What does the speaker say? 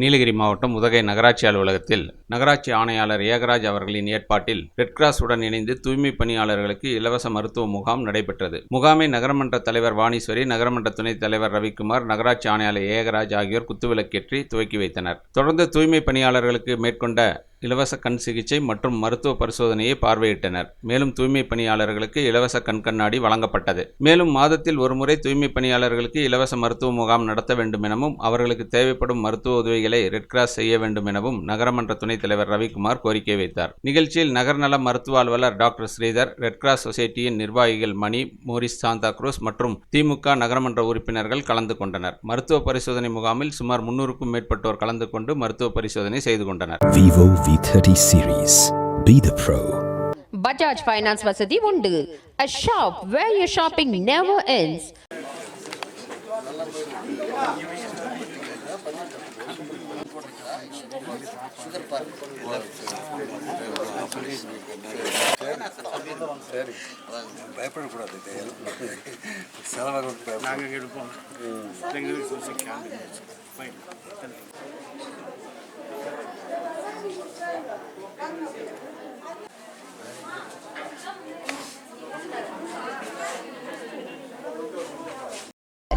நீலகிரி மாவட்டம் உதகை நகராட்சி அலுவலகத்தில் நகராட்சி ஆணையாளர் ஏகராஜ் அவர்களின் ஏற்பாட்டில் ரெட் கிராஸ் உடன் இணைந்து தூய்மை பணியாளர்களுக்கு இலவச மருத்துவ முகாம் நடைபெற்றது. முகாமை நகரமன்ற தலைவர் வாணீஸ்வரி நகரமன்ற துணைத் தலைவர் ரவிக்குமார் நகராட்சி ஆணையாளர் ஏகராஜ் ஆகியோர் குத்துவிளக்கேற்றி துவக்கி வைத்தனர். தொடர்ந்து தூய்மை பணியாளர்களுக்கு மேற்கொண்ட இலவச கண் சிகிச்சை மற்றும் மருத்துவ பரிசோதனையை பார்வையிட்டனர். மேலும் தூய்மை பணியாளர்களுக்கு இலவச கண் கண்ணாடி வழங்கப்பட்டது. மேலும் மாதத்தில் ஒருமுறை தூய்மை பணியாளர்களுக்கு இலவச மருத்துவ முகாம் நடத்த வேண்டும் எனவும் அவர்களுக்கு தேவைப்படும் மருத்துவ உதவிகளை ரெட் கிராஸ் செய்ய வேண்டும் எனவும் நகரமன்ற துணைத் தலைவர் ரவிக்குமார் கோரிக்கை வைத்தார். நிகழ்ச்சியில் நகர்நல மருத்துவ அலுவலர் டாக்டர் ஸ்ரீதர் ரெட் கிராஸ் சொசைட்டியின் நிர்வாகிகள் மணி மோரிஸ் சாந்தா குரூஸ் மற்றும் திமுக நகரமன்ற உறுப்பினர்கள் கலந்து கொண்டனர். மருத்துவ பரிசோதனை முகாமில் சுமார் முன்னூறுக்கும் மேற்பட்டோர் கலந்து கொண்டு மருத்துவ பரிசோதனை செய்து கொண்டனர். Vivo V30 series. Be the pro. Bajaj finance வசதி உண்டு a shop where your shopping never ends பயப்படக்கூடாது செலவாக நாங்கள் எடுப்போம்